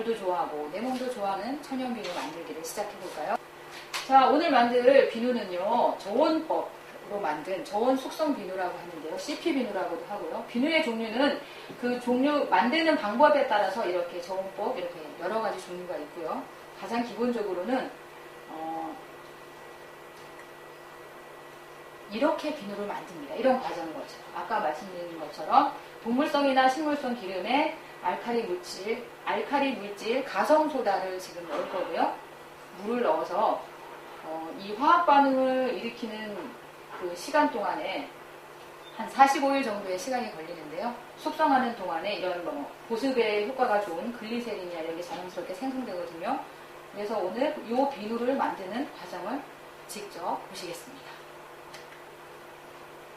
물도 좋아하고 내 몸도 좋아하는 천연 비누 만들기를 시작해 볼까요? 자, 오늘 만들 비누는요. 저온법으로 만든 저온 숙성 비누라고 하는데요. CP 비누라고도 하고요. 비누의 종류는 그 종류 만드는 방법에 따라서 이렇게 저온법 이렇게 여러 가지 종류가 있고요. 가장 기본적으로는 어, 이렇게 비누를 만듭니다. 이런 과정인 것처럼 아까 말씀드린 것처럼 동물성이나 식물성 기름에 알카리 물질, 알카리 물질, 가성 소다를 지금 넣을 거고요. 물을 넣어서 어, 이 화학 반응을 일으키는 그 시간 동안에 한 45일 정도의 시간이 걸리는데요. 숙성하는 동안에 이런 뭐 보습에 효과가 좋은 글리세린이나 이런 게 자연스럽게 생성되거든요. 그래서 오늘 이 비누를 만드는 과정을 직접 보시겠습니다.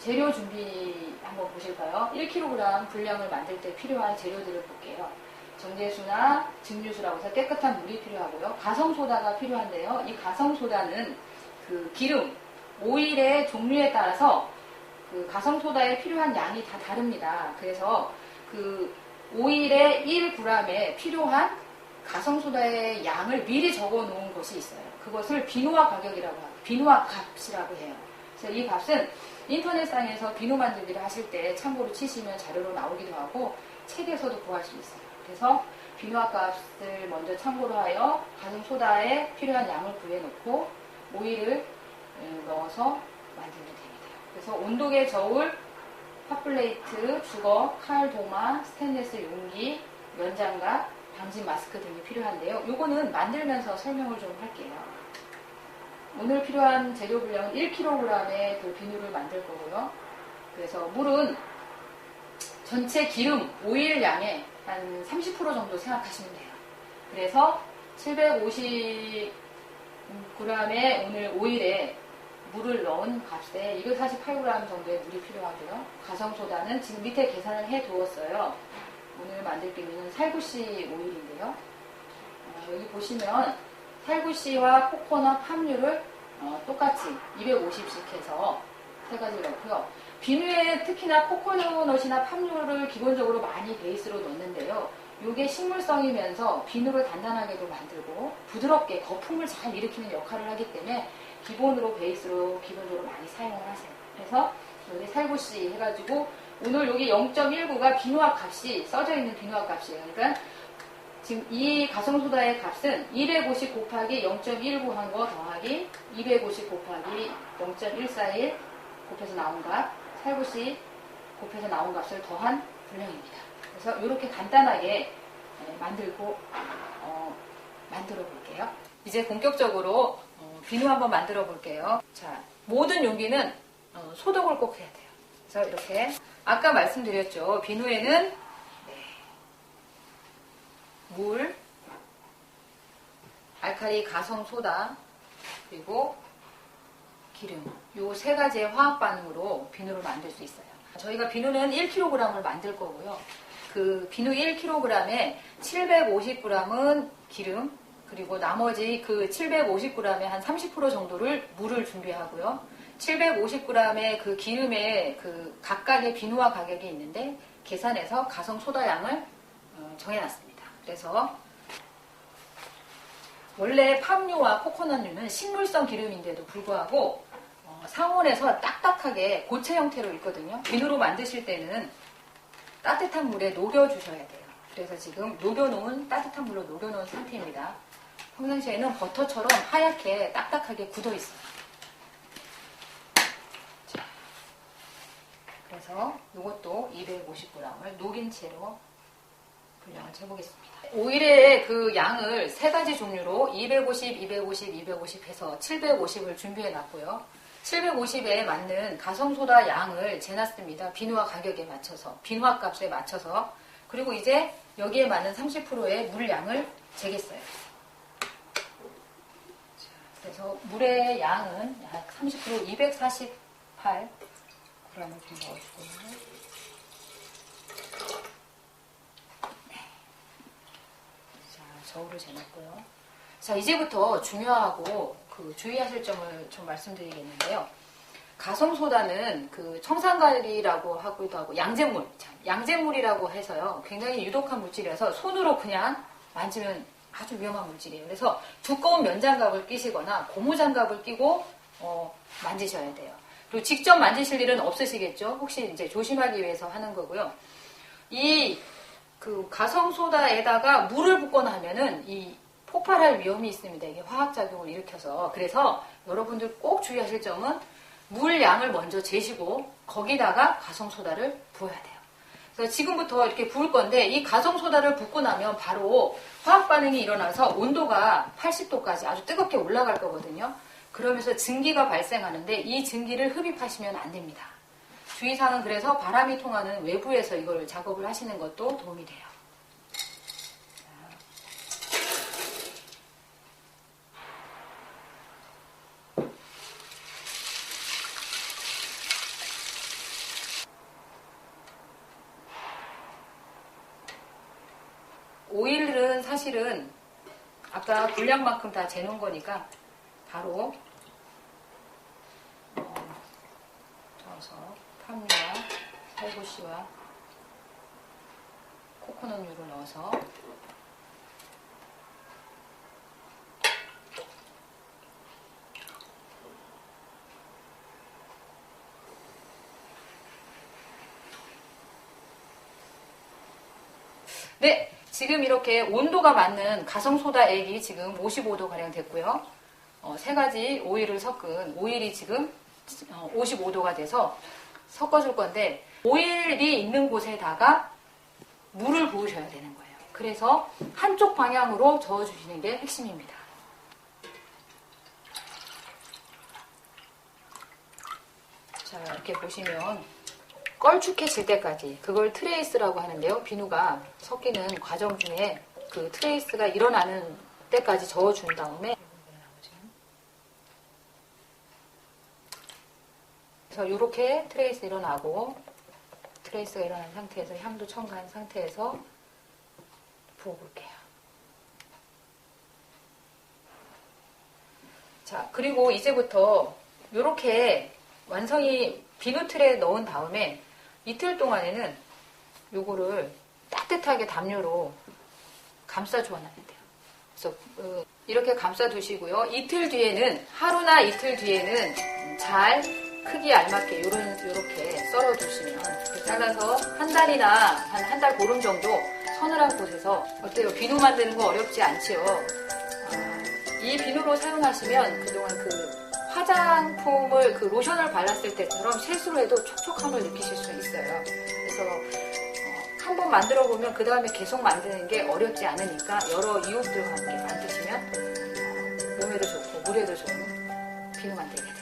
재료 준비 한번 보실까요? 1kg 분량을 만들 때 필요한 재료들을 볼게요. 정제수나 증류수라고 해서 깨끗한 물이 필요하고요. 가성소다가 필요한데요. 이 가성소다는 그 기름, 오일의 종류에 따라서 그 가성소다에 필요한 양이 다 다릅니다. 그래서 그 오일의 1g에 필요한 가성소다의 양을 미리 적어 놓은 것이 있어요. 그것을 비누화 가격이라고 하고 비누화 값이라고 해요. 그래서 이 값은 인터넷상에서 비누 만들기를 하실 때 참고로 치시면 자료로 나오기도 하고 책에서도 구할 수 있어요. 그래서 비누화 값을 먼저 참고로 하여 가성소다에 필요한 양을 구해놓고 오일을 넣어서 만들면 됩니다. 그래서 온도계 저울, 핫플레이트, 주걱, 칼, 도마, 스테인레스 용기, 면장갑, 방진 마스크 등이 필요한데요. 요거는 만들면서 설명을 좀 할게요. 오늘 필요한 재료 분량은 1kg의 그 비누를 만들 거고요. 그래서 물은 전체 기름, 오일 양의 한 30% 정도 생각하시면 돼요. 그래서 750g의 오늘 오일에 물을 넣은 값에 248g 정도의 물이 필요하고요. 가성소다는 지금 밑에 계산을 해 두었어요. 오늘 만들 비누는 살구씨 오일인데요. 어, 여기 보시면 살구씨와 코코넛 함유를 어, 똑같이 250씩 해서 세 가지 넣고요. 비누에 특히나 코코넛이나 팜유를 기본적으로 많이 베이스로 넣는데요. 이게 식물성이면서 비누를 단단하게도 만들고 부드럽게 거품을 잘 일으키는 역할을 하기 때문에 기본으로 베이스로 기본적으로 많이 사용을 하세요. 그래서 여기 살구씨 해가지고 오늘 여기 0.19가 비누화 값이 써져 있는 비누화 값이에요. 그러니까 지금 이 가성소다의 값은 250 곱하기 0.19 한 거 더하기 250 곱하기 0.141 곱해서 나온 값, 살구씨 곱해서 나온 값을 더한 분량입니다. 그래서 이렇게 간단하게 만들고 어, 만들어 볼게요. 이제 본격적으로 어, 비누 한번 만들어 볼게요. 자, 모든 용기는 어, 소독을 꼭 해야 돼요. 그래서 이렇게 아까 말씀드렸죠. 비누에는 네, 물, 알칼리 가성 소다, 그리고 기름. 요 세 가지의 화학 반응으로 비누를 만들 수 있어요. 저희가 비누는 1kg을 만들 거고요. 그 비누 1kg에 750g은 기름, 그리고 나머지 그 750g의 한 30% 정도를 물을 준비하고요. 750g의 그 기름의 그 각각의 비누화 가격이 있는데 계산해서 가성 소다 양을 어, 정해놨습니다. 그래서 원래 팜유와 코코넛유는 식물성 기름인데도 불구하고 어, 상온에서 딱딱하게 고체 형태로 있거든요. 비누로 만드실 때는 따뜻한 물에 녹여주셔야 돼요. 그래서 지금 녹여놓은 따뜻한 물로 녹여놓은 상태입니다. 평상시에는 버터처럼 하얗게 딱딱하게 굳어 있어요. 자, 그래서 이것도 250g을 녹인 채로 분량을 재보겠습니다. 오일의 그 양을 세 가지 종류로 250, 250, 250 해서 750을 준비해 놨고요. 750에 맞는 가성소다 양을 재놨습니다. 비누화 가격에 맞춰서, 비누화 값에 맞춰서. 그리고 이제 여기에 맞는 30%의 물량을 재겠어요. 그래서 물의 양은 약 30% 248 g을 좀 넣어주고요. 네. 자, 저울을 재놨고요. 자, 이제부터 중요하고 그 주의하실 점을 좀 말씀드리겠는데요. 가성소다는 그 청산가리라고 하기도 하고 양잿물, 양잿물이라고 해서요. 굉장히 유독한 물질이라서 손으로 그냥 만지면 아주 위험한 물질이에요. 그래서 두꺼운 면장갑을 끼시거나 고무장갑을 끼고 어, 만지셔야 돼요. 그리고 직접 만지실 일은 없으시겠죠? 혹시 이제 조심하기 위해서 하는 거고요. 이 그 가성소다에다가 물을 붓거나 하면은 이 폭발할 위험이 있습니다. 이게 화학작용을 일으켜서. 그래서 여러분들 꼭 주의하실 점은 물 양을 먼저 재시고 거기다가 가성소다를 부어야 돼요. 그래서 지금부터 이렇게 부을 건데 이 가성소다를 붓고 나면 바로 화학 반응이 일어나서 온도가 80도까지 아주 뜨겁게 올라갈 거거든요. 그러면서 증기가 발생하는데 이 증기를 흡입하시면 안 됩니다. 주의사항은 그래서 바람이 통하는 외부에서 이걸 작업을 하시는 것도 도움이 돼요. 오일은 사실은 아까 분량만큼 다 재놓은 거니까 바로 어, 저어서 팜유와 살구씨와 코코넛유를 넣어서 네, 지금 이렇게 온도가 맞는 가성소다 액이 지금 55도 가량 됐고요. 어, 세 가지 오일을 섞은 오일이 지금 55도가 돼서 섞어줄 건데 오일이 있는 곳에다가 물을 부으셔야 되는 거예요. 그래서 한쪽 방향으로 저어주시는 게 핵심입니다. 자, 이렇게 보시면 껄쭉해질 때까지 그걸 트레이스라고 하는데요. 비누가 섞이는 과정 중에 그 트레이스가 일어나는 때까지 저어준 다음에 그래서 이렇게 트레이스 일어나고 트레이스가 일어난 상태에서 향도 첨가한 상태에서 부어볼게요. 자, 그리고 이제부터 이렇게 완성이 비누 틀에 넣은 다음에 이틀 동안에는 요거를 따뜻하게 담요로 감싸 주어놔야 돼요. 그래서 어, 이렇게 감싸 두시고요. 이틀 뒤에는 하루나 이틀 뒤에는 잘 크기에 알맞게 요런 요렇게 썰어 두시면 이렇게 잘라서 한 달이나 한 한 달 보름 정도 서늘한 곳에서 어때요? 비누 만드는 거 어렵지 않지요? 아, 이 비누로 사용하시면 그동안 그 화장품을 그 로션을 발랐을 때처럼 실수로 해도 촉촉함을 느끼실 수 있어요. 그래서 어, 한번 만들어 보면 그 다음에 계속 만드는 게 어렵지 않으니까 여러 이웃들과 함께 만드시면 어, 몸에도 좋고 물에도 좋은 비누 만들기